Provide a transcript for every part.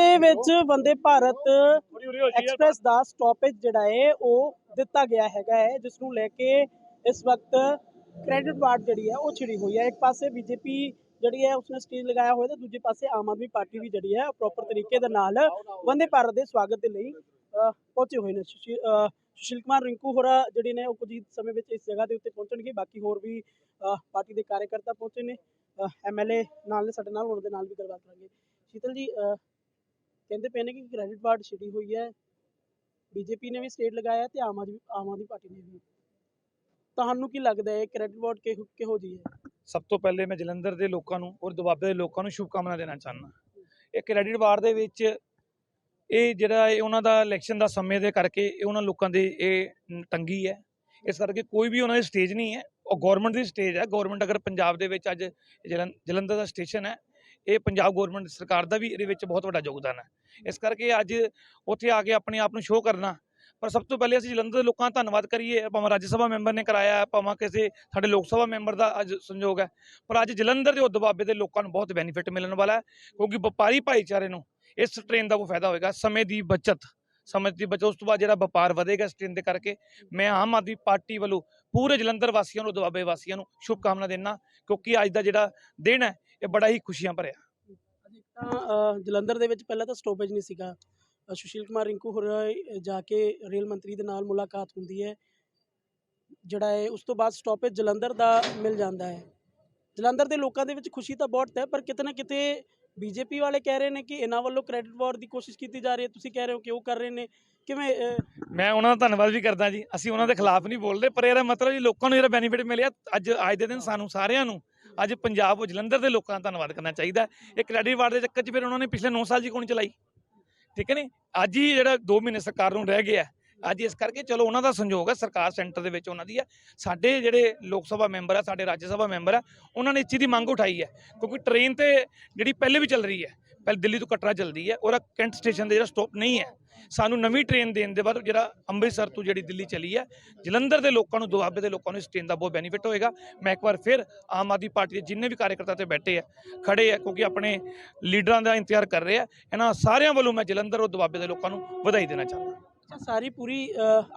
ਦੇ ਵਿੱਚ ਵੰਦੇ ਭਾਰਤ ਐਕਸਪ੍ਰੈਸ ਦਾ ਸਟਾਪੇਜ ਜਿਹੜਾ ਹੈ ਉਹ ਦਿੱਤਾ ਗਿਆ ਹੈਗਾ ਹੈ ਜਿਸ ਨੂੰ ਲੈ ਕੇ ਇਸ ਵਕਤ ਕ੍ਰੈਡਿਟ ਵਾਰਡ ਜਿਹੜੀ ਹੈ ਉਹ ਛਿੜੀ ਹੋਈ ਹੈ। ਇੱਕ ਪਾਸੇ ਬੀਜੇਪੀ ਜਿਹੜੀ ਹੈ ਉਸਨੇ ਸਟੇਜ ਲਗਾਇਆ ਹੋਇਆ ਤੇ ਦੂਜੇ ਪਾਸੇ ਆਮ ਆਦਮੀ ਪਾਰਟੀ ਵੀ ਜਿਹੜੀ ਹੈ ਪ੍ਰੋਪਰ ਤਰੀਕੇ ਦੇ ਨਾਲ ਵੰਦੇ ਭਾਰਤ ਦੇ ਸਵਾਗਤ ਦੇ ਲਈ ਪਹੁੰਚੇ ਹੋਏ ਨੇ। ਸੁਸ਼ੀਲ ਕੁਮਾਰ ਰਿੰਕੂ ਹੋਰਾ ਜਿਹੜੇ ਨੇ ਉਹ ਕੁਝ ਸਮੇਂ ਵਿੱਚ ਇਸ ਜਗ੍ਹਾ ਦੇ ਉੱਤੇ ਪਹੁੰਚਣਗੇ। ਬਾਕੀ ਹੋਰ ਵੀ ਪਾਰਟੀ ਦੇ ਕਾਰਜਕਰਤਾ ਪਹੁੰਚੇ ਨੇ। ਐਮਐਲਏ ਨਾਲ ਨੇ ਸਾਡੇ ਨਾਲ ਉਹਨਾਂ ਦੇ ਨਾਲ ਵੀ ਗੱਲਬਾਤ ਕਰਾਂਗੇ। ਸ਼ੀਤਲ ਜੀ ਕਹਿੰਦੇ ਪਏ ਨੇ ਕਿ ਕ੍ਰੈਡਿਟ ਵਾਰਡ ਛਿੜੀ ਹੋਈ ਹੈ। ਬੀਜੇਪੀ ਨੇ ਵੀ ਸਟੇਟ ਲਗਾਇਆ ਤੇ ਆਮ ਆਦਮੀ ਆਮ ਆਦਮੀ ਪਾਰਟੀ ਨੇ ਵੀ। ਤੁਹਾਨੂੰ ਕੀ ਲੱਗਦਾ ਹੈ ਕ੍ਰੈਡਿਟ ਵਾਰਡ ਕਿਹੋ ਕਿਹੋ ਜੀ ਹੈ? ਸਭ ਤੋਂ ਪਹਿਲੇ ਮੈਂ ਜਲੰਧਰ ਦੇ ਲੋਕਾਂ ਨੂੰ ਔਰ ਦੁਆਬੇ ਦੇ ਲੋਕਾਂ ਨੂੰ ਸ਼ੁਭਕਾਮਨਾ ਦੇਣਾ ਚਾਹੁੰਦਾ ਇਹ ਕ੍ਰੈਡਿਟ ਵਾਰ ਦੇ ਵਿੱਚ ਇਹ ਜਿਹੜਾ ਇਹ ਉਹਨਾਂ ਦਾ ਇਲੈਕਸ਼ਨ ਦਾ ਸਮੇਂ ਦੇ ਕਰਕੇ ਇਹ ਉਹਨਾਂ ਲੋਕਾਂ ਦੀ ਇਹ ਤੰਗੀ ਹੈ। ਇਸ ਕਰਕੇ ਕੋਈ ਵੀ ਉਹਨਾਂ ਦੀ ਸਟੇਜ ਨਹੀਂ ਹੈ। ਉਹ ਗਵਰਨਮੈਂਟ ਦੀ ਸਟੇਜ ਹੈ। ਗਵਰਨਮੈਂਟ ਅਗਰ ਪੰਜਾਬ ਦੇ ਵਿੱਚ ਅੱਜ ਜਲੰ- ਜਲੰਧਰ ਦਾ ਸਟੇਸ਼ਨ ਹੈ ਇਹ ਪੰਜਾਬ ਗਵਰਨਮੈਂਟ ਸਰਕਾਰ ਦਾ ਵੀ ਇਹਦੇ ਵਿੱਚ ਬਹੁਤ ਵੱਡਾ ਯੋਗਦਾਨ ਹੈ। ਇਸ ਕਰਕੇ ਅੱਜ ਉੱਥੇ ਆ ਕੇ ਆਪਣੇ ਆਪ ਨੂੰ ਸ਼ੋਅ ਕਰਨਾ। ਪਰ ਸਭ ਤੋਂ ਪਹਿਲੇ ਅਸੀਂ ਜਲੰਧਰ ਦੇ ਲੋਕਾਂ ਦਾ ਧੰਨਵਾਦ ਕਰੀਏ। ਭਾਵੇਂ ਰਾਜ ਸਭਾ ਮੈਂਬਰ ਨੇ ਕਰਾਇਆ ਹੈ, ਭਾਵੇਂ ਕਿਸੇ ਸਾਡੇ ਲੋਕ ਸਭਾ ਮੈਂਬਰ ਦਾ ਅੱਜ ਸੰਯੋਗ ਹੈ। ਪਰ ਅੱਜ ਜਲੰਧਰ ਦੇ ਦੁਆਬੇ ਦੇ ਲੋਕਾਂ ਨੂੰ ਬਹੁਤ ਬੈਨੀਫਿਟ ਮਿਲਣ ਵਾਲਾ ਹੈ। ਕਿਉਂਕਿ ਵਪਾਰੀ ਭਾਈਚਾਰੇ ਨੂੰ ਇਸ ਟ੍ਰੇਨ ਦਾ ਬਹੁਤ ਫਾਇਦਾ ਹੋਏਗਾ। ਸਮੇਂ ਦੀ ਬਚਤ ਸਮੇਂ ਦੀ ਬਚਤ ਉਸ ਤੋਂ ਬਾਅਦ ਜਿਹੜਾ ਵਪਾਰ ਵਧੇਗਾ ਇਸ ਟ੍ਰੇਨ ਦੇ ਕਰਕੇ ਮੈਂ ਆਮ ਆਦਮੀ ਪਾਰਟੀ ਵੱਲੋਂ ਪੂਰੇ ਜਲੰਧਰ ਵਾਸੀਆਂ ਨੂੰ ਦੁਆਬੇ ਵਾਸੀਆਂ ਨੂੰ ਸ਼ੁਭਕਾਮਨਾ ਦੇਣਾ ਕਿਉਂਕਿ ਅੱਜ ਦਾ ਜਿਹੜਾ ਦਿਨ ਹੈ ਇਹ ਬੜਾ ਹੀ ਖੁਸ਼ੀਆਂ ਭਰਿਆ। ਤਾਂ ਜਲੰਧਰ ਦੇ ਵਿੱਚ ਪਹਿਲਾਂ ਤਾਂ ਸਟਾਪੇਜ ਨਹੀਂ ਸੀਗਾ। ਸੁਸ਼ੀਲ ਕੁਮਾਰ ਰਿੰਕੂ ਹੋਰਾਂ ਜਾ ਕੇ ਰੇਲ ਮੰਤਰੀ ਦੇ ਨਾਲ ਮੁਲਾਕਾਤ ਹੁੰਦੀ ਹੈ। ਜਿਹੜਾ ਹੈ ਉਸ ਤੋਂ ਬਾਅਦ ਸਟਾਪੇਜ ਜਲੰਧਰ ਦਾ ਮਿਲ ਜਾਂਦਾ ਹੈ। ਜਲੰਧਰ ਦੇ ਲੋਕਾਂ ਦੇ ਵਿੱਚ ਖੁਸ਼ੀ ਤਾਂ ਬਹੁਤ ਹੈ ਪਰ ਕਿਤੇ ਨਾ ਕਿਤੇ ਬੀਜੇਪੀ ਵਾਲੇ ਕਹਿ ਰਹੇ ਨੇ ਕਿ ਇਹਨਾਂ ਵੱਲੋਂ ਕ੍ਰੈਡਿਟ ਵਾਰ ਦੀ ਕੋਸ਼ਿਸ਼ ਕੀਤੀ ਜਾ ਰਹੀ ਹੈ। ਤੁਸੀਂ ਕਹਿ ਰਹੇ ਹੋ ਕਿ ਉਹ ਕਰ ਰਹੇ ਨੇ। ਕਿਵੇਂ ਮੈਂ ਉਹਨਾਂ ਦਾ ਧੰਨਵਾਦ ਵੀ ਕਰਦਾ ਜੀ। ਅਸੀਂ ਉਹਨਾਂ ਦੇ ਖਿਲਾਫ ਨਹੀਂ ਬੋਲਦੇ ਪਰ ਇਹਦਾ ਮਤਲਬ ਜੀ ਲੋਕਾਂ ਨੂੰ ਜਿਹੜਾ ਬੈਨੀਫਿਟ ਮਿਲਿਆ ਅੱਜ ਅੱਜ ਦੇ ਦਿਨ ਸਾਨੂੰ ਸਾਰਿਆਂ ਨੂੰ ਅੱਜ ਪੰਜਾਬ ਉਹ ਜਲੰਧਰ ਦੇ ਲੋਕਾਂ ਦਾ ਧੰਨਵਾਦ ਕਰਨਾ ਚਾਹੀਦਾ। ਇਹ ਕ੍ਰੈਡਿਟ ਵਾਰਡ ਦੇ ਚੱਕਰ 'ਚ ਫਿਰ ਉਹਨਾਂ ਨੇ ਪਿਛਲੇ 9 ਸਾਲ ਜੀ ਕੋਣ ਚਲਾਈ? ਠੀਕ ਹੈ ਨਹੀਂ ਅੱਜ ਹੀ ਜਿਹੜਾ 2 ਮਹੀਨੇ ਸਰਕਾਰ ਨੂੰ ਰਹਿ ਗਿਆ, ਅੱਜ ਇਸ ਕਰਕੇ ਚਲੋ ਉਹਨਾਂ ਦਾ ਸੰਯੋਗ ਹੈ ਸਰਕਾਰ ਸੈਂਟਰ ਦੇ ਵਿੱਚ ਉਹਨਾਂ ਦੀ ਹੈ ਸਾਡੇ ਜਿਹੜੇ ਲੋਕ ਸਭਾ ਮੈਂਬਰ ਆ, ਸਾਡੇ ਰਾਜ ਸਭਾ ਮੈਂਬਰ ਆ, ਉਹਨਾਂ ਨੇ ਇਸ ਚੀਜ਼ ਦੀ ਮੰਗ ਉਠਾਈ ਹੈ। ਕਿਉਂਕਿ ਟ੍ਰੇਨ ਤੇ ਜਿਹੜੀ ਪਹਿਲੇ ਵੀ ਚੱਲ ਰਹੀ ਹੈ, ਪਹਿਲੇ ਦਿੱਲੀ ਤੋਂ ਕਟਰਾ ਚੱਲਦੀ ਹੈ ਔਰ ਕੈਂਟ ਸਟੇਸ਼ਨ ਦੇ ਜਿਹੜਾ ਸਟਾਪ ਨਹੀਂ ਹੈ। ਸਾਨੂੰ ਨਵੀਂ ਟ੍ਰੇਨ ਦੇਣ ਦੇ ਬਾਅਦ ਜਿਹੜਾ ਅੰਮ੍ਰਿਤਸਰ ਤੋਂ ਜਿਹੜੀ ਦਿੱਲੀ ਚਲੀ ਹੈ ਜਲੰਧਰ ਦੇ ਲੋਕਾਂ ਨੂੰ ਦੁਆਬੇ ਦੇ ਲੋਕਾਂ ਨੂੰ ਇਸ ਟ੍ਰੇਨ ਦਾ ਬਹੁਤ ਬੈਨੀਫਿਟ ਹੋਏਗਾ। ਮੈਂ ਇੱਕ ਵਾਰ ਫਿਰ ਆਮ ਆਦਮੀ ਪਾਰਟੀ ਦੇ ਜਿੰਨੇ ਵੀ ਕਾਰਜਕਰਤਾ ਤੇ ਬੈਠੇ ਆ ਖੜੇ ਆ ਕਿਉਂਕਿ ਆਪਣੇ ਲੀਡਰਾਂ ਦਾ ਇੰਤਜ਼ਾਰ ਕਰ ਰਹੇ ਆ ਇਹਨਾਂ ਸਾਰਿਆਂ ਵੱਲੋਂ ਮੈਂ ਜਲੰਧਰ ਔਰ ਦੁਆਬੇ ਦੇ ਲੋਕਾਂ ਨੂੰ ਵਧਾਈ ਦੇਣਾ ਚਾਹੁੰਦਾ। ਅੱਛਾ, ਸਾਰੀ ਪੂਰੀ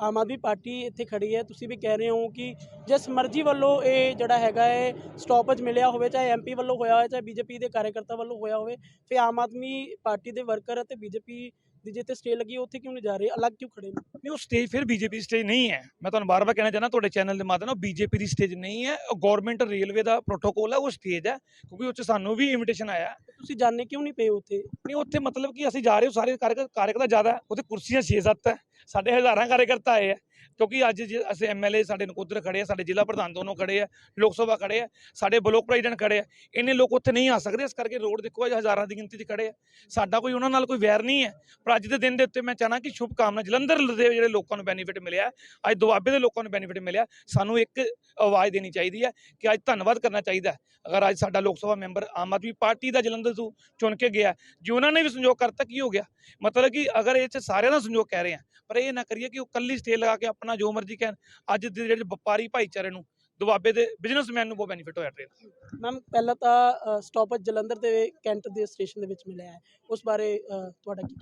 ਆਮ ਆਦਮੀ ਪਾਰਟੀ ਇੱਥੇ ਖੜੀ ਹੈ। ਤੁਸੀਂ ਵੀ ਕਹਿ ਰਹੇ ਹੋ ਕਿ ਜਿਸ ਮਰਜ਼ੀ ਵੱਲੋਂ ਇਹ ਜਿਹੜਾ ਹੈਗਾ ਹੈ ਸਟਾਪੇਜ ਮਿਲਿਆ ਹੋਵੇ ਚਾਹੇ ਐਮਪੀ ਵੱਲੋਂ ਹੋਇਆ ਹੋਵੇ ਚਾਹੇ ਬੀਜੇਪੀ ਦੇ ਕਾਰਜਕਰਤਾ ਵੱਲੋਂ ਹੋਇਆ ਹੋਵੇ ਫਿਰ ਆਮ ਆਦਮੀ ਪਾਰਟੀ ਦੇ ਵਰਕਰ ਅਤੇ ਬੀਜੇਪੀ ਦੀ ਜਿੱਥੇ ਸਟੇ ਲੱਗੀ ਉੱਥੇ ਕਿਉਂ ਨਹੀਂ ਜਾ ਰਹੇ? ਅਲੱਗ ਕਿਉਂ ਖੜੇ ਨੇ? ਨਹੀਂ ਉਹ ਸਟੇਜ ਫਿਰ ਬੀਜੇਪੀ ਸਟੇਜ ਨਹੀਂ ਹੈ। ਮੈਂ ਤੁਹਾਨੂੰ ਬਾਰ-ਬਾਰ ਕਹਿਣਾ ਚਾਹੁੰਦਾ ਤੁਹਾਡੇ ਚੈਨਲ ਦੇ ਮਾਧਿਅਮ ਨਾਲ ਬੀਜੇਪੀ ਦੀ ਸਟੇਜ ਨਹੀਂ ਹੈ। ਉਹ ਗਵਰਨਮੈਂਟ ਰੇਲਵੇ ਦਾ ਪ੍ਰੋਟੋਕੋਲ ਹੈ ਉਹ ਸਟੇਜ ਹੈ ਕਿਉਂਕਿ ਉਹ 'ਚ ਸਾਨੂੰ ਵੀ ਇਨਵੀਟੇਸ਼ਨ ਆਇਆ। ਤੁਸੀਂ ਜਾਣਦੇ ਕਿਉਂ ਨਹੀਂ ਪਏ ਉੱਥੇ? ਨਹੀਂ ਉੱਥੇ ਮਤਲਬ ਕਿ ਅਸੀਂ ਜਾ ਰਹੇ ਹਾਂ ਸਾਰੇ ਕਾਰਜ ਕਾਰਜਕਰਤਾ ਜ਼ਿਆਦਾ ਹੈ, ਉੱਥੇ ਕੁਰਸੀਆਂ 6-7 ਹੈ। ਸਾਡੇ ਹਜ਼ਾਰਾਂ ਕਾਰਜਕਰਤਾ ਆਏ ਹੈ। ਕਿਉਂਕਿ ਅੱਜ ਜੇ ਅਸੀਂ ਐਮਐਲਏ ਸਾਡੇ ਨਕੋਦਰ ਖੜੇ ਆ, ਸਾਡੇ ਜ਼ਿਲ੍ਹਾ ਪ੍ਰਧਾਨ ਦੋਨੋਂ ਖੜੇ ਆ, ਲੋਕ ਸਭਾ ਖੜੇ ਆ, ਸਾਡੇ ਬਲੋਕ ਪ੍ਰੈਜ਼ੀਡੈਂਟ ਖੜੇ ਆ, ਇੰਨੇ ਲੋਕ ਉੱਥੇ ਨਹੀਂ ਆ ਸਕਦੇ, ਇਸ ਕਰਕੇ ਰੋਡ ਦੇਖੋ ਅੱਜ ਹਜ਼ਾਰਾਂ ਦੀ ਗਿਣਤੀ 'ਚ ਖੜੇ ਆ। ਸਾਡਾ ਕੋਈ ਉਹਨਾਂ ਨਾਲ ਕੋਈ ਵੈਰ ਨਹੀਂ ਹੈ, ਪਰ ਅੱਜ ਦੇ ਦਿਨ ਦੇ ਉੱਤੇ ਮੈਂ ਚਾਹਣਾ ਕਿ ਸ਼ੁਭ ਕਾਮਨਾ ਜਲੰਧਰ ਦੇ ਜਿਹੜੇ ਲੋਕਾਂ ਨੂੰ ਬੈਨੀਫਿਟ ਮਿਲਿਆ, ਅੱਜ ਦੁਆਬੇ ਦੇ ਲੋਕਾਂ ਨੂੰ ਬੈਨੀਫਿਟ ਮਿਲਿਆ, ਸਾਨੂੰ ਇੱਕ ਆਵਾਜ਼ ਦੇਣੀ ਚਾਹੀਦੀ ਹੈ ਕਿ ਅੱਜ ਧੰਨਵਾਦ ਕਰਨਾ ਚਾਹੀਦਾ ਅਗਰ ਅੱਜ ਸਾਡਾ ਲੋਕ ਸਭਾ ਮੈਂਬਰ ਆਮ ਆਦਮੀ ਪਾਰਟੀ ਦਾ ਜਲੰਧਰ ਤੋਂ ਚੁਣ ਕੇ ਗਿਆ, ਜੇ ਉਹਨਾਂ ਨੇ ਵੀ ਸੰਯੋਗ ਕਰਤਾ, ਕੀ ਹੋ ਗਿਆ? ਮਤਲਬ ਕਿ ਅਗਰ ਇਹ ਚ ਸਾਰਿਆਂ ਦਾ ਸੰਯੋਗ ਕਹਿ ਰਹੇ ਆ, ਪਰ ਇਹ ਨਾ ਕਰੀਏ ਕਿ ਉਹ ਕੱਲੀ ਸਟੇ ਲਗਾ ਕੇ ਆਪਣਾ ਜੋ ਮਰਜ਼ੀ ਕਹਿਣ ਅੱਜ ਦੇ ਜਿਹੜੇ ਵਪਾਰੀ ਭਾਈਚਾਰੇ ਨੂੰ ਦੁਆਬੇ ਦੇ ਬਿਜ਼ਨਸਮੈਨ ਨੂੰ ਬਹੁਤ ਬੈਨੀਫਿਟ ਹੋਇਆ ਟ੍ਰੇਨ ਮੈਮ ਪਹਿਲਾਂ ਤਾਂ ਸਟਾਪੇਜ ਜਲੰਧਰ ਦੇ ਕੈਂਟ ਦੇ ਸਟੇਸ਼ਨ ਦੇ ਵਿੱਚ ਮਿਲਿਆ ਹੈ। ਉਸ ਬਾਰੇ ਤੁਹਾਡਾ ਕੀ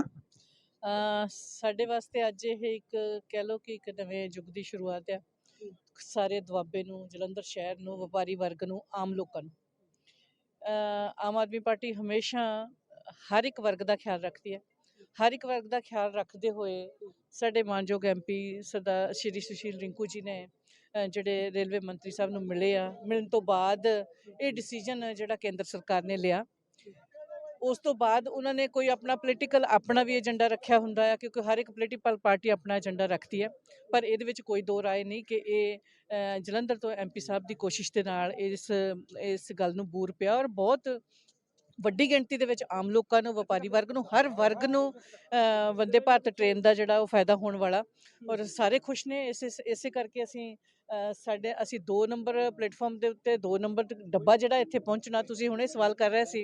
ਸਾਡੇ ਵਾਸਤੇ ਅੱਜ ਇਹ ਇੱਕ ਕਹਿ ਲਓ ਕਿ ਇੱਕ ਨਵੇਂ ਯੁੱਗ ਦੀ ਸ਼ੁਰੂਆਤ ਹੈ। ਸਾਰੇ ਦੁਆਬੇ ਨੂੰ ਜਲੰਧਰ ਸ਼ਹਿਰ ਨੂੰ ਵਪਾਰੀ ਵਰਗ ਨੂੰ ਆਮ ਲੋਕਾਂ ਨੂੰ। ਆਮ ਆਦਮੀ ਪਾਰਟੀ ਹਮੇਸ਼ਾ ਹਰ ਇੱਕ ਵਰਗ ਦਾ ਖਿਆਲ ਰੱਖਦੀ ਹੈ। ਹਰ ਇੱਕ ਵਰਗ ਦਾ ਖਿਆਲ ਰੱਖਦੇ ਹੋਏ ਸਾਡੇ ਮਾਨਯੋਗ ਐਮਪੀ ਸਰਦਾਰ ਸ਼੍ਰੀ ਸੁਸ਼ੀਲ ਰਿੰਕੂ ਜੀ ਨੇ ਜਿਹੜੇ ਰੇਲਵੇ ਮੰਤਰੀ ਸਾਹਿਬ ਨੂੰ ਮਿਲੇ ਆ, ਮਿਲਣ ਤੋਂ ਬਾਅਦ ਇਹ ਡਿਸੀਜਨ ਜਿਹੜਾ ਕੇਂਦਰ ਸਰਕਾਰ ਨੇ ਲਿਆ, ਉਸ ਤੋਂ ਬਾਅਦ ਉਹਨਾਂ ਨੇ ਕੋਈ ਆਪਣਾ ਪੋਲੀਟੀਕਲ ਆਪਣਾ ਵੀ ਏਜੰਡਾ ਰੱਖਿਆ ਹੁੰਦਾ ਹੈ ਕਿਉਂਕਿ ਹਰ ਇੱਕ ਪੋਲੀਟੀਕਲ ਪਾਰਟੀ ਆਪਣਾ ਏਜੰਡਾ ਰੱਖਦੀ ਹੈ ਪਰ ਇਹਦੇ ਵਿੱਚ ਕੋਈ ਦੋ ਰਾਏ ਨਹੀਂ ਕਿ ਇਹ ਜਲੰਧਰ ਤੋਂ ਐਮਪੀ ਸਾਹਿਬ ਦੀ ਕੋਸ਼ਿਸ਼ ਦੇ ਨਾਲ ਇਸ ਇਸ ਗੱਲ ਨੂੰ ਬੂਰ ਪਿਆ ਔਰ ਬਹੁਤ ਵੱਡੀ ਗਿਣਤੀ ਦੇ ਵਿੱਚ ਆਮ ਲੋਕਾਂ ਨੂੰ, ਵਪਾਰੀ ਵਰਗ ਨੂੰ, ਹਰ ਵਰਗ ਨੂੰ ਵੰਦੇ ਭਾਰਤ ਟ੍ਰੇਨ ਦਾ ਜਿਹੜਾ ਉਹ ਫਾਇਦਾ ਹੋਣ ਵਾਲਾ। ਔਰ ਸਾਰੇ ਖੁਸ਼ ਨੇ, ਇਸੇ ਇਸੇ ਕਰਕੇ ਅਸੀਂ ਸਾਡੇ, ਅਸੀਂ 2 ਨੰਬਰ ਪਲੇਟਫਾਰਮ ਦੇ ਉੱਤੇ 2 ਨੰਬਰ ਡੱਬਾ ਜਿਹੜਾ ਇੱਥੇ ਪਹੁੰਚਣਾ, ਤੁਸੀਂ ਹੁਣੇ ਸਵਾਲ ਕਰ ਰਹੇ ਸੀ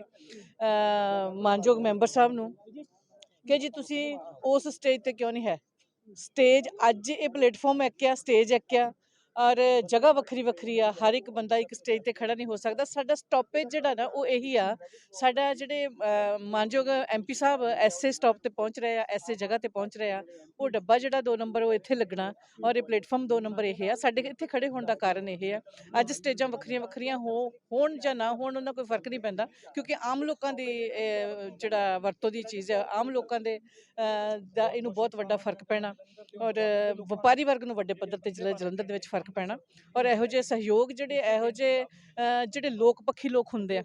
ਮਾਨਯੋਗ ਮੈਂਬਰ ਸਾਹਿਬ ਨੂੰ। ਕਿ ਜੀ ਤੁਸੀਂ ਉਸ ਸਟੇਜ ਤੇ ਕਿਉਂ ਨਹੀਂ ਹੈ? ਸਟੇਜ ਅੱਜ ਇਹ ਪਲੇਟਫਾਰਮ ਇੱਕ ਆ ਸਟੇਜ ਇੱਕ ਆ ਔਰ ਜਗ੍ਹਾ ਵੱਖਰੀ ਵੱਖਰੀ ਆ ਹਰ ਇੱਕ ਬੰਦਾ ਇੱਕ ਸਟੇਜ ਤੇ ਖੜਾ ਨਹੀਂ ਹੋ ਸਕਦਾ। ਸਾਡਾ ਸਟਾਪੇਜ ਜਿਹੜਾ ਨਾ ਉਹ ਇਹੀ ਆ ਸਾਡਾ ਜਿਹੜੇ ਅਹ, ਮਾਨਯੋਗ ਐਮਪੀ ਸਾਹਿਬ ਐਸੇ ਸਟਾਪ ਤੇ ਪਹੁੰਚ ਰਹੇ ਆ ਐਸੇ ਜਗ੍ਹਾ ਤੇ ਪਹੁੰਚ ਰਹੇ ਆ ਉਹ ਡੱਬਾ ਜਿਹੜਾ 2 ਨੰਬਰ ਉਹ ਇੱਥੇ ਲੱਗਣਾ ਔਰ ਇਹ ਪਲੇਟਫਾਰਮ 2 ਨੰਬਰ ਇਹ ਆ। ਸਾਡੇ ਇੱਥੇ ਖੜੇ ਹੋਣ ਦਾ ਕਾਰਨ ਇਹ ਆ। ਅੱਜ ਸਟੇਜਾਂ ਵੱਖਰੀਆਂ ਵੱਖਰੀਆਂ ਹੋ ਹੋਣ ਜਾਂ ਨਾ ਹੋਣ ਉਹਨਾਂ ਕੋਈ ਫ਼ਰਕ ਨਹੀਂ ਪੈਂਦਾ ਕਿਉਂਕਿ ਆਮ ਲੋਕਾਂ ਦੀ ਜਿਹੜਾ ਵਰਤੋਂ ਦੀ ਚੀਜ਼ ਹੈ ਆਮ ਲੋਕਾਂ ਦੇ ਦਾ ਇਹਨੂੰ ਬਹੁਤ ਵੱਡਾ ਫ਼ਰਕ ਪੈਣਾ ਔਰ ਵਪਾਰੀ ਵਰਗ ਨੂੰ ਵੱਡੇ ਪੱਧਰ ਤੇ ਜ਼ਿਲ੍ਹਾ ਜਲੰਧਰ ਦੇ ਵਿੱਚ ਫ਼ਰਕ ਪੈਣਾ ਔਰ ਇਹੋ ਜਿਹੇ ਸਹਿਯੋਗ ਜਿਹੜੇ ਇਹੋ ਜਿਹੇ ਅਹ, ਜਿਹੜੇ ਲੋਕ ਪੱਖੀ ਲੋਕ ਹੁੰਦੇ ਆ।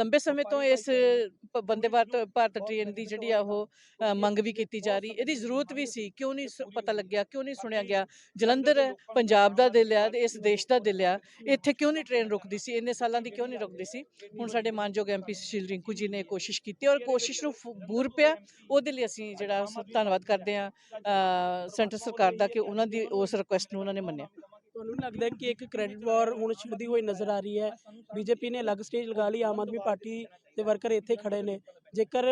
ਲੰਬੇ ਸਮੇਂ ਤੋਂ ਇਸ ਵੰਦੇ ਭਾਰਤ ਭਾਰਤ ਟ੍ਰੇਨ ਦੀ ਜਿਹੜੀ ਆ ਉਹ ਮੰਗ ਵੀ ਕੀਤੀ ਜਾ ਰਹੀ। ਇਹਦੀ ਜ਼ਰੂਰਤ ਵੀ ਸੀ। ਕਿਉਂ ਨਹੀਂ ਪਤਾ ਲੱਗਿਆ ਕਿਉਂ ਨਹੀਂ ਸੁਣਿਆ ਗਿਆ? ਜਲੰਧਰ ਪੰਜਾਬ ਦਾ ਦਿਲ ਆ ਇਸ ਦੇਸ਼ ਦਾ ਦਿਲ ਆ ਇੱਥੇ ਕਿਉਂ ਨਹੀਂ ਟ੍ਰੇਨ ਰੁਕਦੀ ਸੀ? ਇੰਨੇ ਸਾਲਾਂ ਦੀ ਕਿਉਂ ਨਹੀਂ ਰੁਕਦੀ ਸੀ? ਹੁਣ ਸਾਡੇ ਮਾਨਯੋਗ ਐਮਪੀ ਸੁਸ਼ੀਲ ਰਿੰਕੂ ਜੀ ਨੇ ਕੋਸ਼ਿਸ਼ ਕੀਤੀ ਔਰ ਕੋਸ਼ਿਸ਼ ਨੂੰ ਬੂਰ ਪਿਆ ਉਹਦੇ ਲਈ ਅਸੀਂ ਜਿਹੜਾ ਧੰਨਵਾਦ ਕਰਦੇ ਆ ਸੈਂਟਰ ਸਰਕਾਰ ਦਾ ਕਿ ਉਹਨਾਂ ਦੀ ਉਸ ਰਿਕੁਐਸਟ ਨੂੰ ਉਹਨਾਂ ਨੇ ਮੰਨਿਆ। ਤੁਹਾਨੂੰ ਲੱਗਦਾ ਕਿ ਇੱਕ ਕ੍ਰੈਡਿਟ ਵਾਰ ਹੁਣ ਛਿੜਦੀ ਹੋਈ ਨਜ਼ਰ ਆ ਰਹੀ ਹੈ। ਬੀਜੇਪੀ ਨੇ ਅਲੱਗ ਸਟੇਜ ਲਗਾ ਲਈ, ਆਮ ਆਦਮੀ ਪਾਰਟੀ ਦੇ ਵਰਕਰ ਇੱਥੇ ਖੜੇ ਨੇ। ਜੇਕਰ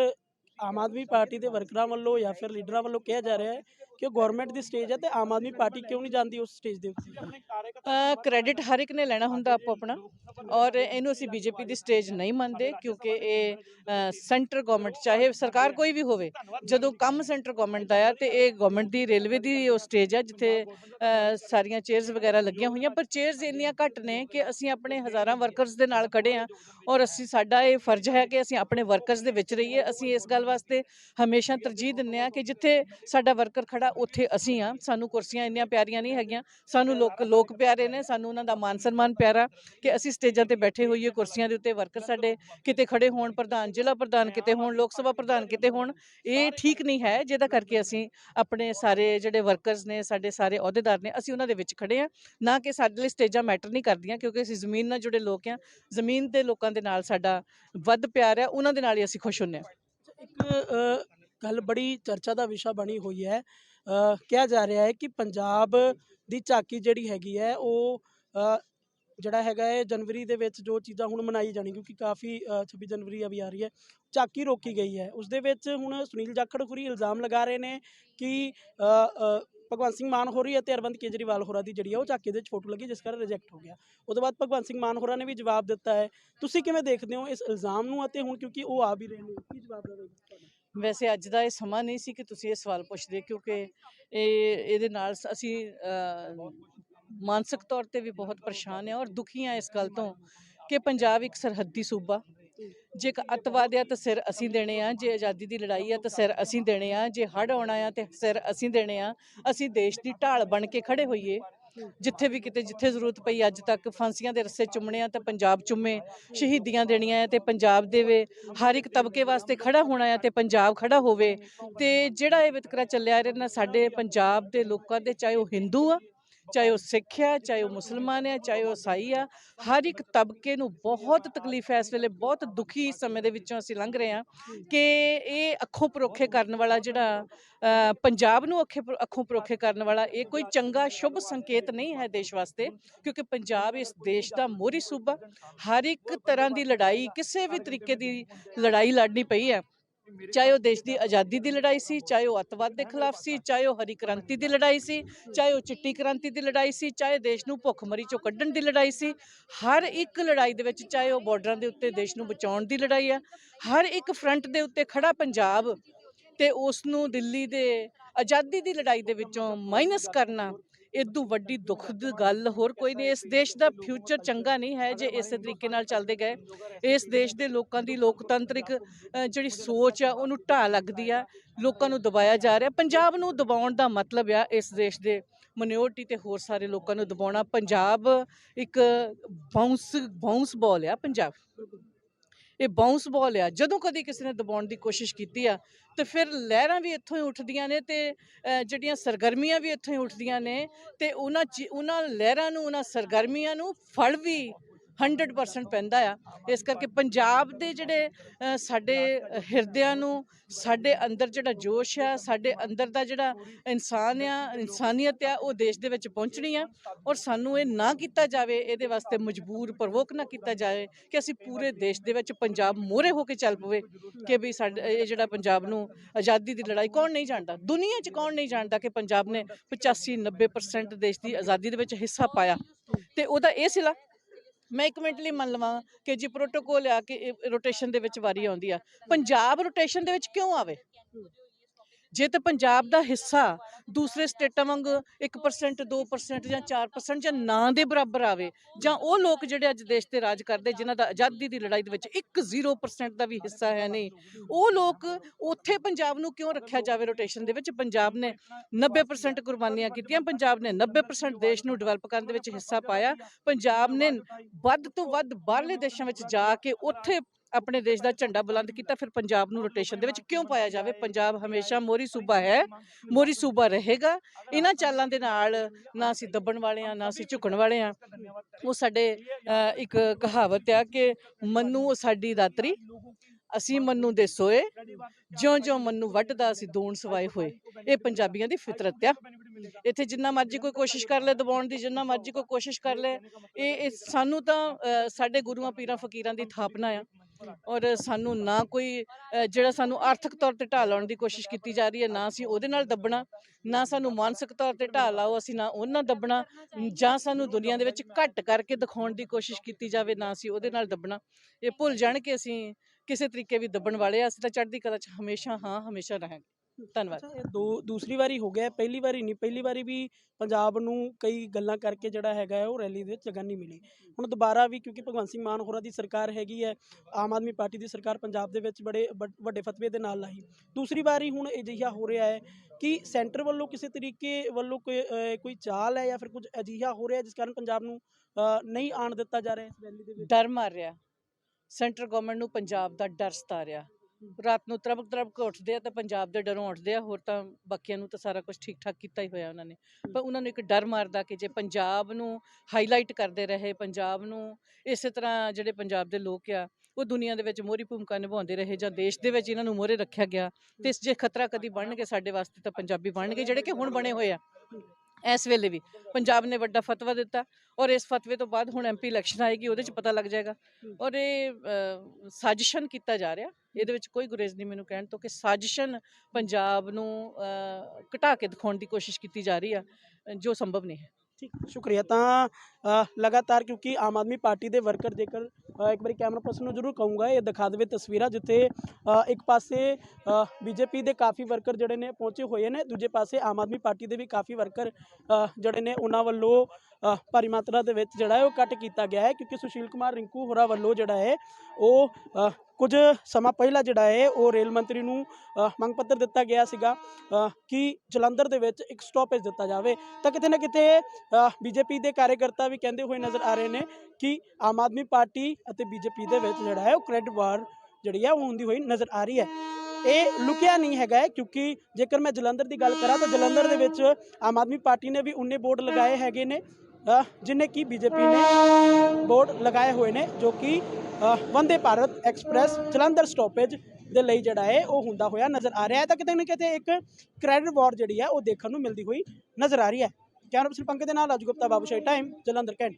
ਆਮ ਆਦਮੀ ਪਾਰਟੀ ਦੇ ਵਰਕਰਾਂ ਵੱਲੋਂ ਜਾਂ ਫਿਰ ਲੀਡਰਾਂ ਵੱਲੋਂ ਕਿਹਾ ਜਾ ਰਿਹਾ ਹੈ ਕਿ ਉਹ ਗਵਰਨਮੈਂਟ ਦੀ ਸਟੇਜ ਹੈ ਤੇ ਆਮ ਆਦਮੀ ਪਾਰਟੀ ਕਿਉਂ ਨਹੀਂ ਜਾਂਦੀ ਉਸ ਸਟੇਜ ਦੇ ਉੱਤੇ? ਕ੍ਰੈਡਿਟ ਹਰ ਇੱਕ ਨੇ ਲੈਣਾ ਹੁੰਦਾ ਆਪੋ ਆਪਣਾ। ਔਰ ਇਹਨੂੰ ਅਸੀਂ ਬੀਜੇਪੀ ਦੀ ਸਟੇਜ ਨਹੀਂ ਮੰਨਦੇ, ਕਿਉਂਕਿ ਇਹ ਸੈਂਟਰ ਗਵਰਨਮੈਂਟ ਚਾਹੇ ਸਰਕਾਰ ਕੋਈ ਵੀ ਹੋਵੇ, ਜਦੋਂ ਕੰਮ ਸੈਂਟਰ ਗਵਰਨਮੈਂਟ ਦਾ ਆ ਤੇ ਇਹ ਗਵਰਨਮੈਂਟ ਦੀ ਰੇਲਵੇ ਦੀ ਉਹ ਸਟੇਜ ਆ, ਜਿੱਥੇ ਸਾਰੀਆਂ ਚੇਅਰਸ ਵਗੈਰਾ ਲੱਗੀਆਂ ਹੋਈਆਂ। ਪਰ ਚੇਅਰਸ ਇੰਨੀਆਂ ਘੱਟ ਨੇ ਕਿ ਅਸੀਂ ਆਪਣੇ ਹਜ਼ਾਰਾਂ ਵਰਕਰਸ ਦੇ ਨਾਲ ਖੜੇ ਆ ਔਰ ਅਸੀਂ, ਸਾਡਾ ਇਹ ਫਰਜ਼ ਹੈ ਕਿ ਅਸੀਂ ਆਪਣੇ ਵਰਕਰਸ ਦੇ ਵਿੱਚ ਰਹੀਏ। ਅਸੀਂ ਇਸ ਗੱਲ ਵਾਸਤੇ ਹਮੇਸ਼ਾ ਤਰਜੀਹ ਦਿੰਦੇ ਆ ਕਿ ਜਿੱਥੇ ਸਾਡਾ ਵਰਕਰ ਖੜਾ ਉੱਥੇ ਅਸੀਂ ਆ ਸਾਨੂੰ ਕੁਰਸੀਆਂ ਇੰਨੀਆਂ ਪਿਆਰੀਆਂ ਨਹੀਂ ਹੈਗੀਆਂ। ਸਾਨੂੰ ਲੋਕ ਲੋਕ ਪਿਆਰੇ ਨੇ। ਸਾਨੂੰ ਉਹਨਾਂ ਦਾ ਮਾਨ ਸਨਮਾਨ ਪਿਆਰਾ ਕਿ ਅਸੀਂ ਸਟੇਜਾਂ ਤੇ ਬੈਠੇ ਹੋਈਏ, ਕੁਰਸੀਆਂ ਦੇ ਉੱਤੇ ਵਰਕਰ ਸਾਡੇ ਕਿਤੇ ਖੜੇ ਹੋਣ, ਪ੍ਰਧਾਨ, ਜ਼ਿਲ੍ਹਾ ਪ੍ਰਧਾਨ ਕਿਤੇ ਹੋਣ, ਲੋਕ ਸਭਾ ਪ੍ਰਧਾਨ ਕਿਤੇ ਹੋਣ, ਇਹ ਠੀਕ ਨਹੀਂ ਹੈ। ਜਿਹਦਾ ਕਰਕੇ ਅਸੀਂ ਆਪਣੇ ਸਾਰੇ ਜਿਹੜੇ ਵਰਕਰਸ ਨੇ, ਸਾਡੇ ਸਾਰੇ ਅਹੁਦੇਦਾਰ ਨੇ, ਅਸੀਂ ਉਹਨਾਂ ਦੇ ਵਿੱਚ ਖੜੇ ਆ ਨਾ ਕਿ ਸਾਡੇ ਲਈ ਸਟੇਜਾਂ ਮੈਟਰ ਨਹੀਂ ਕਰਦੀਆਂ ਕਿਉਂਕਿ ਅਸੀਂ ਜ਼ਮੀਨ ਨਾਲ ਜੁੜੇ ਲੋਕ ਆ ਜ਼ਮੀਨ ਦੇ ਲੋਕਾਂ ਦੇ ਨਾਲ ਸਾਡਾ ਵੱਧ ਪਿਆਰ ਹੈ। ਉਹਨਾਂ ਦੇ ਨਾਲ ਹੀ ਅਸੀਂ ਖੁਸ਼ ਹੁੰਦੇ ਹਾਂ। ਇੱਕ ਗੱਲ ਬੜੀ ਚਰਚਾ ਦਾ ਵਿਸ਼ਾ ਬਣੀ ਹੋਈ ਹੈ ਕਿਹਾ ਜਾ ਰਿਹਾ ਹੈ ਕਿ ਪੰਜਾਬ ਦੀ ਝਾਕੀ ਜਿਹੜੀ ਹੈਗੀ ਹੈ ਉਹ ਜਿਹੜਾ ਹੈਗਾ ਹੈ ਜਨਵਰੀ ਦੇ ਵਿੱਚ ਜੋ ਚੀਜ਼ਾਂ ਹੁਣ ਮਨਾਈ ਜਾਣੀ ਕਿਉਂਕਿ ਕਾਫੀ ਅ, 26 ਜਨਵਰੀ ਅਭੀ ਆ ਰਹੀ ਹੈ ਝਾਕੀ ਰੋਕੀ ਗਈ ਹੈ। ਉਸ ਦੇ ਵਿੱਚ ਹੁਣ ਸੁਨੀਲ ਜਾਖੜ ਖੁਰੀ ਇਲਜ਼ਾਮ ਲਗਾ ਰਹੇ ਨੇ ਕਿ ਭਗਵੰਤ ਸਿੰਘ ਮਾਨ ਹੋਰੀ ਅਤੇ ਅਰਵਿੰਦ ਕੇਜਰੀਵਾਲ ਹੋਰਾਂ ਦੀ ਜਿਹੜੀ ਹੈ ਉਹ ਝਾਕੀ ਦੇ ਵਿੱਚ ਫੋਟੋ ਲੱਗੀ ਜਿਸ ਕਾਰਨ ਰਿਜੈਕਟ ਹੋ ਗਿਆ। ਉਹਦੇ ਬਾਅਦ ਭਗਵੰਤ ਸਿੰਘ ਮਾਨ ਹੋਰਾਂ ਨੇ ਵੀ ਜਵਾਬ ਦਿੱਤਾ ਹੈ। ਤੁਸੀਂ ਕਿਵੇਂ ਦੇਖਦੇ ਹੋ ਇਸ ਇਲਜ਼ਾਮ ਨੂੰ ਅਤੇ ਹੁਣ ਕਿਉਂਕਿ ਉਹ ਆ ਵੀ ਰਹੇ ਨੇ ਕੀ ਜਵਾਬ ਦੇਵੇਗਾ ਤੁਹਾਡਾ ਵੈਸੇ ਅੱਜ ਦਾ ਇਹ ਸਮਾਂ ਨਹੀਂ ਸੀ ਕਿ ਤੁਸੀਂ ਇਹ ਸਵਾਲ ਪੁੱਛਦੇ, ਕਿਉਂਕਿ ਇਹ, ਇਹਦੇ ਨਾਲ ਅਸੀਂ ਮਾਨਸਿਕ ਤੌਰ ਤੇ ਵੀ ਬਹੁਤ ਪਰੇਸ਼ਾਨ ਹਾਂ ਔਰ ਦੁਖੀ ਹਾਂ ਇਸ ਗੱਲ ਤੋਂ ਕਿ ਪੰਜਾਬ ਇੱਕ ਸਰਹੱਦੀ ਸੂਬਾ। ਜੇ ਕ- ਅੱਤਵਾਦ ਆ ਤਾਂ ਸਿਰ ਅਸੀਂ ਦੇਣੇ ਆ, ਜੇ ਆਜ਼ਾਦੀ ਦੀ ਲੜਾਈ ਆ ਤਾਂ ਸਿਰ ਅਸੀਂ ਦੇਣੇ ਆ, ਜੇ ਹੜ ਆਉਣਾ ਆ ਤੇ ਸਿਰ ਅਸੀਂ ਦੇਣੇ ਆ, ਅਸੀਂ ਦੇਸ਼ ਦੀ ਢਾਲ ਬਣ ਕੇ ਖੜੇ ਹੋਈਏ। ਜਿੱਥੇ ਵੀ ਕਿਤੇ ਜਿੱਥੇ ਜ਼ਰੂਰਤ ਪਈ ਅੱਜ ਤੱਕ ਫਾਂਸੀਆਂ ਦੇ ਰੱਸੇ ਚੁੰਮਣੇ ਆ ਤਾਂ ਪੰਜਾਬ ਚੁੰਮੇ, ਸ਼ਹੀਦੀਆਂ ਦੇਣੀਆਂ ਆ ਤੇ ਪੰਜਾਬ ਦੇਵੇ। ਹਰ ਇੱਕ ਤਬਕੇ ਵਾਸਤੇ ਖੜਾ ਹੋਣਾ ਆ ਤੇ ਪੰਜਾਬ ਖੜਾ ਹੋਵੇ। ਤੇ ਜਿਹੜਾ ਇਹ ਵਿਤਕਰਾ ਚੱਲਿਆ ਰਿਹਾ ਸਾਡੇ ਪੰਜਾਬ ਦੇ ਲੋਕਾਂ ਦੇ ਚਾਹੇ ਉਹ ਹਿੰਦੂ ਆ ਚਾਹੇ ਉਹ ਸਿੱਖ ਆ ਚਾਹੇ ਉਹ ਮੁਸਲਮਾਨ ਆ ਚਾਹੇ ਉਹ ਈਸਾਈ ਆ ਹਰ ਇੱਕ ਤਬਕੇ ਨੂੰ ਬਹੁਤ ਤਕਲੀਫ ਹੈ, ਇਸ ਵੇਲੇ ਬਹੁਤ ਦੁਖੀ ਸਮੇਂ ਦੇ ਵਿੱਚੋਂ ਅਸੀਂ ਲੰਘ ਰਹੇ ਹਾਂ ਕਿ ਇਹ ਅੱਖੋਂ ਪਰੋਖੇ ਕਰਨ ਵਾਲਾ ਜਿਹੜਾ ਪੰਜਾਬ ਨੂੰ ਅੱਖੇ ਪਰ- ਅੱਖੋਂ ਪਰੋਖੇ ਕਰਨ ਵਾਲਾ ਇਹ ਕੋਈ ਚੰਗਾ, ਸ਼ੁਭ ਸੰਕੇਤ ਨਹੀਂ ਹੈ ਦੇਸ਼ ਵਾਸਤੇ ਕਿਉਂਕਿ ਪੰਜਾਬ ਇਸ ਦੇਸ਼ ਦਾ ਮੋਹਰੀ ਸੂਬਾ, ਹਰ ਇੱਕ ਤਰ੍ਹਾਂ ਦੀ ਲੜਾਈ, ਕਿਸੇ ਵੀ ਤਰੀਕੇ ਦੀ ਲੜਾਈ ਲੜਨੀ ਪਈ ਹੈ। ਚਾਹੇ ਉਹ ਦੇਸ਼ ਦੀ ਆਜ਼ਾਦੀ ਦੀ ਲੜਾਈ ਸੀ ਚਾਹੇ ਉਹ ਅੱਤਵਾਦ ਦੇ ਖਿਲਾਫ ਸੀ ਚਾਹੇ ਉਹ ਹਰੀ ਕ੍ਰਾਂਤੀ ਦੀ ਲੜਾਈ ਸੀ ਚਾਹੇ ਉਹ ਚਿੱਟੀ ਕ੍ਰਾਂਤੀ ਦੀ ਲੜਾਈ ਸੀ ਚਾਹੇ ਦੇਸ਼ ਨੂੰ ਭੁੱਖਮਰੀ ਚੋਂ ਕੱਢਣ ਦੀ ਲੜਾਈ ਸੀ ਹਰ ਇੱਕ ਲੜਾਈ ਦੇ ਵਿੱਚ ਚਾਹੇ ਉਹ ਬਾਰਡਰਾਂ ਦੇ ਉੱਤੇ ਦੇਸ਼ ਨੂੰ ਬਚਾਉਣ ਦੀ ਲੜਾਈ ਆ ਹਰ ਇੱਕ ਫਰੰਟ ਦੇ ਉੱਤੇ ਖੜਾ ਪੰਜਾਬ ਤੇ ਉਸ ਨੂੰ ਦਿੱਲੀ ਦੇ ਆਜ਼ਾਦੀ ਦੀ ਲੜਾਈ ਦੇ ਵਿੱਚੋਂ ਮਾਈਨਸ ਕਰਨਾ ਇਦੋਂ ਵੱਡੀ ਦੁੱਖ ਗੱਲ ਹੋਰ ਕੋਈ ਨਹੀਂ, ਇਸ ਦੇਸ਼ ਦਾ ਫਿਊਚਰ ਚੰਗਾ ਨਹੀਂ ਹੈ ਜੇ ਇਸੇ ਤਰੀਕੇ ਨਾਲ ਚੱਲਦੇ ਗਏ। ਇਸ ਦੇਸ਼ ਦੇ ਲੋਕਾਂ ਦੀ ਲੋਕਤੰਤਰਿਕ ਜਿਹੜੀ ਸੋਚ ਆ, ਉਹਨੂੰ ਢਾਹ ਲੱਗਦੀ ਆ, ਲੋਕਾਂ ਨੂੰ ਦਬਾਇਆ ਜਾ ਰਿਹਾ। ਪੰਜਾਬ ਨੂੰ ਦਬਾਉਣ ਦਾ ਮਤਲਬ ਆ ਇਸ ਦੇਸ਼ ਦੇ ਮਿਨੋਰਟੀ ਤੇ ਹੋਰ ਸਾਰੇ ਲੋਕਾਂ ਨੂੰ ਦਬਾਉਣਾ। ਪੰਜਾਬ ਇੱਕ ਬਾਉਂਸ ਬਾਉਂਸ ਬਾਲ ਆ ਪੰਜਾਬ। ਇਹ ਬਾਉਂਸ ਬਾਲ ਆ। ਜਦੋਂ ਕਦੀ ਕਿਸੇ ਨੇ ਦਬਾਉਣ ਦੀ ਕੋਸ਼ਿਸ਼ ਕੀਤੀ ਆ, ਤੇ ਫਿਰ ਲਹਿਰਾਂ ਵੀ ਇੱਥੋਂ ਹੀ ਉੱਠਦੀਆਂ ਨੇ ਤੇ ਜਿਹੜੀਆਂ ਸਰਗਰਮੀਆਂ ਵੀ ਇੱਥੋਂ ਹੀ ਉੱਠਦੀਆਂ ਨੇ ਤੇ ਉਹਨਾਂ ਚੀ- ਉਹਨਾਂ ਲਹਿਰਾਂ ਨੂੰ, ਉਹਨਾਂ ਸਰਗਰਮੀਆਂ ਨੂੰ ਫਲ ਵੀ 100% ਪੈਂਦਾ ਆ। ਇਸ ਕਰਕੇ ਪੰਜਾਬ ਦੇ ਜਿਹੜੇ ਸਾਡੇ ਹਿਰਦਿਆਂ ਨੂੰ ਸਾਡੇ ਅੰਦਰ ਜਿਹੜਾ ਜੋਸ਼ ਆ ਸਾਡੇ ਅੰਦਰ ਦਾ ਜਿਹੜਾ ਇਨਸਾਨ ਆ ਇਨਸਾਨੀਅਤ ਆ ਉਹ ਦੇਸ਼ ਦੇ ਵਿੱਚ ਪਹੁੰਚਣੀ ਆ ਔਰ ਸਾਨੂੰ ਇਹ ਨਾ ਕੀਤਾ ਜਾਵੇ ਇਹਦੇ ਵਾਸਤੇ ਮਜਬੂਰ ਪ੍ਰਵੋਕ ਨਾ ਕੀਤਾ ਜਾਵੇ ਕਿ ਅਸੀਂ ਪੂਰੇ ਦੇਸ਼ ਦੇ ਵਿੱਚ ਪੰਜਾਬ ਮੋਹਰੇ ਹੋ ਕੇ ਚੱਲ ਪਵੇ ਕਿ ਵੀ ਸਾਡੇ ਇਹ ਜਿਹੜਾ ਪੰਜਾਬ ਨੂੰ ਆਜ਼ਾਦੀ ਦੀ ਲੜਾਈ ਕੌਣ ਨਹੀਂ ਜਾਣਦਾ? ਦੁਨੀਆ 'ਚ ਕੌਣ ਨਹੀਂ ਜਾਣਦਾ ਕਿ ਪੰਜਾਬ ਨੇ 85 90% ਦੇਸ਼ ਦੀ ਆਜ਼ਾਦੀ ਦੇ ਵਿੱਚ ਹਿੱਸਾ ਪਾਇਆ? ਤੇ ਉਹਦਾ ਇਹ ਸਿਲਾ ਮੈਂ ਇੱਕ ਮਿੰਟ ਲਈ ਮੰਨ ਲਵਾਂ ਕਿ ਜੀ ਪ੍ਰੋਟੋਕੋਲ ਆ ਕਿ ਰੋਟੇਸ਼ਨ ਦੇ ਵਿੱਚ ਵਾਰੀ ਆਉਂਦੀ ਆ, ਪੰਜਾਬ ਰੋਟੇਸ਼ਨ ਦੇ ਵਿੱਚ ਕਿਉਂ ਆਵੇ? ਜੇ ਤੇ ਪੰਜਾਬ ਦਾ ਹਿੱਸਾ ਦੂਸਰੇ ਸਟੇਟਾਂ ਵਾਂਗ 1% 2% ਜਾਂ 4% ਜਾਂ ਨਾ ਦੇ ਬਰਾਬਰ ਆਵੇ, ਜਾਂ ਉਹ ਲੋਕ ਜਿਹੜੇ ਅੱਜ ਦੇਸ਼ ਤੇ ਰਾਜ ਕਰਦੇ, ਜਿਨ੍ਹਾਂ ਦਾ ਆਜ਼ਾਦੀ ਦੀ ਲੜਾਈ ਦੇ ਵਿੱਚ 1-0% ਦਾ ਵੀ ਹਿੱਸਾ ਹੈ ਨਹੀਂ, ਉਹ ਲੋਕ ਉੱਥੇ ਪੰਜਾਬ ਨੂੰ ਕਿਉਂ ਰੱਖਿਆ ਜਾਵੇ ਰੋਟੇਸ਼ਨ ਦੇ ਵਿੱਚ? ਪੰਜਾਬ ਨੇ 90% ਕੁਰਬਾਨੀਆਂ ਕੀਤੀਆਂ, ਪੰਜਾਬ ਨੇ 90% ਦੇਸ਼ ਨੂੰ ਡਿਵੈਲਪ ਕਰਨ ਦੇ ਵਿੱਚ ਹਿੱਸਾ ਪਾਇਆ, ਪੰਜਾਬ ਨੇ ਵੱਧ ਤੋਂ ਵੱਧ ਬਾਹਰਲੇ ਦੇਸ਼ਾਂ ਵਿੱਚ ਜਾ ਕੇ ਉੱਥੇ ਆਪਣੇ ਦੇਸ਼ ਦਾ ਝੰਡਾ ਬੁਲੰਦ ਕੀਤਾ, ਫਿਰ ਪੰਜਾਬ ਨੂੰ ਰੋਟੇਸ਼ਨ ਦੇ ਵਿੱਚ ਕਿਉਂ ਪਾਇਆ ਜਾਵੇ? ਪੰਜਾਬ ਹਮੇਸ਼ਾ ਮੋਰੀ ਸੂਬਾ ਹੈ, ਮੋਰੀ ਸੂਬਾ ਰਹੇਗਾ। ਇਹਨਾਂ ਚਾਲਾਂ ਦੇ ਨਾਲ ਨਾ ਅਸੀਂ ਦੱਬਣ ਵਾਲੇ ਆ ਨਾ ਅਸੀਂ ਝੁਕਣ ਵਾਲੇ ਆ ਉਹ ਸਾਡੇ ਇੱਕ ਕਹਾਵਤ ਆ ਕਿ ਮੰਨੂ ਸਾਡੀ ਦਾਤਰੀ ਅਸੀਂ ਮੰਨੂ ਦੇ ਸੋਏ। ਜਿਉਂ-ਜਿਉਂ ਮੰਨੂ ਵੱਢਦਾ ਅਸੀਂ ਦੂਣ ਸਵਾਏ ਹੋਏ। ਇਹ ਪੰਜਾਬੀਆਂ ਦੀ ਫਿਤਰਤ ਆ। ਇੱਥੇ ਜਿੰਨਾ ਮਰਜ਼ੀ ਕੋਈ ਕੋਸ਼ਿਸ਼ ਕਰ ਲੈ, ਦਬਾਉਣ ਦੀ ਜਿੰਨਾ ਮਰਜ਼ੀ ਕੋਈ ਕੋਸ਼ਿਸ਼ ਕਰ ਲੈ, ਇਹ ਇਹ ਸਾਨੂੰ ਤਾਂ ਸਾਡੇ ਗੁਰੂਆਂ, ਪੀਰਾਂ, ਫਕੀਰਾਂ ਦੀ ਥਾਪਨਾ ਆ। ਔਰ ਸਾਨੂੰ ਨਾ ਕੋਈ ਜਿਹੜਾ ਸਾਨੂੰ ਆਰਥਿਕ ਤੌਰ ਤੇ ਢਾਹ ਲਾਉਣ ਦੀ ਕੋਸ਼ਿਸ਼ ਕੀਤੀ ਜਾ ਰਹੀ ਹੈ, ਨਾ ਅਸੀਂ ਉਹਦੇ ਨਾਲ ਦੱਬਣਾ, ਨਾ ਸਾਨੂੰ ਮਾਨਸਿਕ ਤੌਰ ਤੇ ਢਾਹ ਲਾਓ, ਅਸੀਂ ਨਾ ਉਹਨਾਂ ਦੱਬਣਾ, ਜਾਂ ਸਾਨੂੰ ਦੁਨੀਆ ਦੇ ਵਿੱਚ ਘੱਟ ਕਰਕੇ ਦਿਖਾਉਣ ਦੀ ਕੋਸ਼ਿਸ਼ ਕੀਤੀ ਜਾਵੇ, ਨਾ ਅਸੀਂ ਉਹਦੇ ਨਾਲ ਦੱਬਣਾ। ਇਹ ਭੁੱਲ ਜਾਣ ਕਿ ਅਸੀਂ ਕਿਸੇ ਤਰੀਕੇ ਵੀ ਦੱਬਣ ਵਾਲੇ ਆ, ਅਸੀਂ ਤਾਂ ਚੜ੍ਹਦੀ ਕਲਾ 'ਚ ਹਮੇਸ਼ਾ ਹਾਂ, ਹਮੇਸ਼ਾ ਰਹਾਂਗੇ। ਧੰਨਵਾਦ। ਇਹ ਦੋ ਦੂਸਰੀ ਵਾਰੀ ਹੋ ਗਿਆ ਹੈ, ਪਹਿਲੀ ਵਾਰੀ ਨਹੀਂ ਪਹਿਲੀ ਵਾਰੀ ਵੀ ਪੰਜਾਬ ਨੂੰ ਕਈ ਗੱਲਾਂ ਕਰਕੇ ਜਿਹੜਾ ਹੈਗਾ ਹੈ, ਉਹ ਰੈਲੀ ਦੇ ਵਿੱਚ ਜਗ੍ਹਾ ਨਹੀਂ ਮਿਲੀ। ਹੁਣ ਦੁਬਾਰਾ ਵੀ ਕਿਉਂਕਿ ਭਗਵੰਤ ਸਿੰਘ ਮਾਨ ਹੋਰਾਂ ਦੀ ਸਰਕਾਰ ਹੈਗੀ ਹੈ ਆਮ ਆਦਮੀ ਪਾਰਟੀ ਦੀ ਸਰਕਾਰ ਪੰਜਾਬ ਦੇ ਵਿੱਚ ਬੜੇ ਵੱਡ- ਵੱਡੇ ਫਤਵੇ ਦੇ ਨਾਲ ਲਾਈ ਦੂਸਰੀ ਵਾਰੀ ਹੁਣ ਅਜਿਹਾ ਹੋ ਰਿਹਾ ਹੈ ਕਿ ਸੈਂਟਰ ਵੱਲੋਂ ਕਿਸੇ ਤਰੀਕੇ ਵੱਲੋਂ ਕੋਈ ਅਹ, ਕੋਈ ਚਾਲ ਹੈ ਜਾਂ ਫਿਰ ਕੁਝ ਅਜਿਹਾ ਹੋ ਰਿਹਾ ਜਿਸ ਕਾਰਨ ਪੰਜਾਬ ਨੂੰ ਅਹ, ਨਹੀਂ ਆਣ ਦਿੱਤਾ ਜਾ ਰਿਹਾ ਇਸ ਰੈਲੀ ਦੇ ਵਿੱਚ? ਡਰ ਮਾਰ ਰਿਹਾ। ਸੈਂਟਰ ਗਵਰਨਮੈਂਟ ਨੂੰ ਪੰਜਾਬ ਦਾ ਡਰ ਸਤਾ ਰਿਹਾ। ਰਾਤ ਨੂੰ ਤਰਬਕ ਤਰਬਕ ਉੱਠਦੇ ਆ ਤੇ ਪੰਜਾਬ ਦੇ ਡਰੋਂ ਉੱਠਦੇ ਆ ਹੋਰ ਤਾਂ ਬਾਕੀਆਂ ਨੂੰ ਤਾਂ ਸਾਰਾ ਕੁਝ ਠੀਕ ਠਾਕ ਕੀਤਾ ਹੀ ਹੋਇਆ ਉਹਨਾਂ ਨੇ। ਪਰ ਉਹਨਾਂ ਨੂੰ ਇੱਕ ਡਰ ਮਾਰਦਾ ਕਿ ਜੇ ਪੰਜਾਬ ਨੂੰ ਹਾਈਲਾਈਟ ਕਰਦੇ ਰਹੇ ਪੰਜਾਬ ਨੂੰ ਇਸੇ ਤਰ੍ਹਾਂ ਜਿਹੜੇ ਪੰਜਾਬ ਦੇ ਲੋਕ ਆ ਉਹ ਦੁਨੀਆ ਦੇ ਵਿੱਚ ਮੋਹਰੀ ਭੂਮਿਕਾ ਨਿਭਾਉਂਦੇ ਰਹੇ ਜਾਂ ਦੇਸ਼ ਦੇ ਵਿੱਚ ਇਹਨਾਂ ਨੂੰ ਮੋਹਰੇ ਰੱਖਿਆ ਗਿਆ ਤੇ ਜੇ ਖਤਰਾ ਕਦੀ ਬਣਨਗੇ ਸਾਡੇ ਵਾਸਤੇ ਤਾਂ ਪੰਜਾਬੀ ਬਣਨਗੇ ਜਿਹੜੇ ਕਿ ਹੁਣ ਬਣੇ ਹੋਏ ਆ। ਇਸ ਵੇਲੇ ਵੀ ਪੰਜਾਬ ਨੇ ਵੱਡਾ ਫਤਵਾ ਦਿੱਤਾ ਔਰ ਇਸ ਫਤਵੇ ਤੋਂ ਬਾਅਦ ਹੁਣ ਐਮਪੀ ਇਲੈਕਸ਼ਨ ਆਏਗੀ ਉਹਦੇ ਚ ਪਤਾ ਲੱਗ ਜਾਏਗਾ। ਔਰ ਇਹ ਸਾਜ਼ਿਸ਼ਨ ਕੀਤਾ ਜਾ ਰਿਹਾ। ਇਹਦੇ ਵਿੱਚ ਕੋਈ ਗੁਰੇਜ਼ ਨਹੀਂ ਮੈਨੂੰ ਕਹਿਣ ਤੋਂ ਕਿ ਸਾਜ਼ਿਸ਼ਨ ਪੰਜਾਬ ਨੂੰ ਘਟਾ ਕੇ ਦਿਖਾਉਣ ਦੀ ਕੋਸ਼ਿਸ਼ ਕੀਤੀ ਜਾ ਰਹੀ ਆ ਜੋ ਸੰਭਵ ਨਹੀਂ ਹੈ। ਠੀਕ, ਸ਼ੁਕਰੀਆ। ਤਾਂ ਲਗਾਤਾਰ ਕਿਉਂਕਿ ਆਮ ਆਦਮੀ ਪਾਰਟੀ ਦੇ ਵਰਕਰ ਜੇਕਰ ਇੱਕ ਵਾਰੀ ਕੈਮਰਾ ਪਰਸਨ ਨੂੰ ਜ਼ਰੂਰ ਕਹੂੰਗਾ, ਇਹ ਦਿਖਾ ਦੇਵੇ ਤਸਵੀਰਾਂ ਜਿੱਥੇ ਇੱਕ ਪਾਸੇ ਬੀਜੇਪੀ ਦੇ ਕਾਫੀ ਵਰਕਰ ਜਿਹੜੇ ਨੇ ਪਹੁੰਚੇ ਹੋਏ ਨੇ, ਦੂਜੇ ਪਾਸੇ ਆਮ ਆਦਮੀ ਪਾਰਟੀ ਦੇ ਵੀ ਕਾਫੀ ਵਰਕਰ ਜਿਹੜੇ ਨੇ ਉਹਨਾਂ ਵੱਲੋਂ ਭਾਰੀ ਮਾਤਰਾ ਦੇ ਵਿੱਚ ਜਿਹੜਾ ਹੈ ਉਹ ਕੱਟ ਕੀਤਾ ਗਿਆ ਹੈ, ਕਿਉਂਕਿ ਸੁਸ਼ੀਲ ਕੁਮਾਰ ਰਿੰਕੂ ਹੋਰਾਂ ਵੱਲੋਂ ਜਿਹੜਾ ਹੈ, ਉਹ ਕੁਝ ਸਮਾਂ ਪਹਿਲਾਂ ਜਿਹੜਾ ਹੈ ਉਹ ਰੇਲ ਮੰਤਰੀ ਨੂੰ ਮੰਗ ਪੱਤਰ ਦਿੱਤਾ ਗਿਆ ਸੀਗਾ ਕਿ ਜਲੰਧਰ ਦੇ ਵਿੱਚ ਇੱਕ ਸਟਾਪੇਜ ਦਿੱਤਾ ਜਾਵੇ। ਤਾਂ ਕਿਤੇ ਨਾ ਕਿਤੇ ਬੀਜੇਪੀ ਦੇ ਕਾਰਜਕਰਤਾ ਵੀ ਕਹਿੰਦੇ ਹੋਏ ਨਜ਼ਰ ਆ ਰਹੇ ਨੇ ਕਿ ਆਮ ਆਦਮੀ ਪਾਰਟੀ ਅਤੇ ਬੀਜੇਪੀ ਦੇ ਵਿੱਚ ਜਿਹੜਾ ਹੈ ਉਹ ਕ੍ਰੈਡਿਟ ਵਾਰ ਜਿਹੜੀ ਹੈ ਉਹ ਹੁੰਦੀ ਹੋਈ ਨਜ਼ਰ ਆ ਰਹੀ ਹੈ। ਇਹ ਲੁਕਿਆ ਨਹੀਂ ਹੈਗਾ ਹੈ ਕਿਉਂਕਿ ਜੇਕਰ ਮੈਂ ਜਲੰਧਰ ਦੀ ਗੱਲ ਕਰਾਂ ਤਾਂ ਜਲੰਧਰ ਦੇ ਵਿੱਚ ਆਮ ਆਦਮੀ ਪਾਰਟੀ ਨੇ ਵੀ ਉਨੇ ਬੋਰਡ ਲਗਾਏ ਹੈਗੇ ਨੇ ਅ, ਜਿੰਨੇ ਕੀ ਬੀਜੇਪੀ ਨੇ ਬੋਰਡ ਲਗਾਏ ਹੋਏ ਨੇ ਜੋ ਕਿ ਵੰਦੇ ਭਾਰਤ ਐਕਸਪ੍ਰੈਸ ਜਲੰਧਰ ਸਟਾਪੇਜ ਦੇ ਲਈ ਜਿਹੜਾ ਹੈ ਉਹ ਹੁੰਦਾ ਹੋਇਆ ਨਜ਼ਰ ਆ ਰਿਹਾ ਹੈ। ਤਾਂ ਕਿਤੇ ਨਾ ਕਿਤੇ ਇੱਕ ਕ੍ਰੈਡਿਟ ਵਾਰ ਜਿਹੜੀ ਹੈ ਉਹ ਦੇਖਣ ਨੂੰ ਮਿਲਦੀ ਹੋਈ ਨਜ਼ਰ ਆ ਰਹੀ ਹੈ। ਕੈਮਰਾ ਪਰਸਨ ਪੰਕਜ ਦੇ ਨਾਲ ਰਾਜੂ ਗੁਪਤਾ, ਬਾਬੂ ਸ਼ਾਹੀ ਟਾਈਮ ਜਲੰਧਰ ਕੈਂਟ।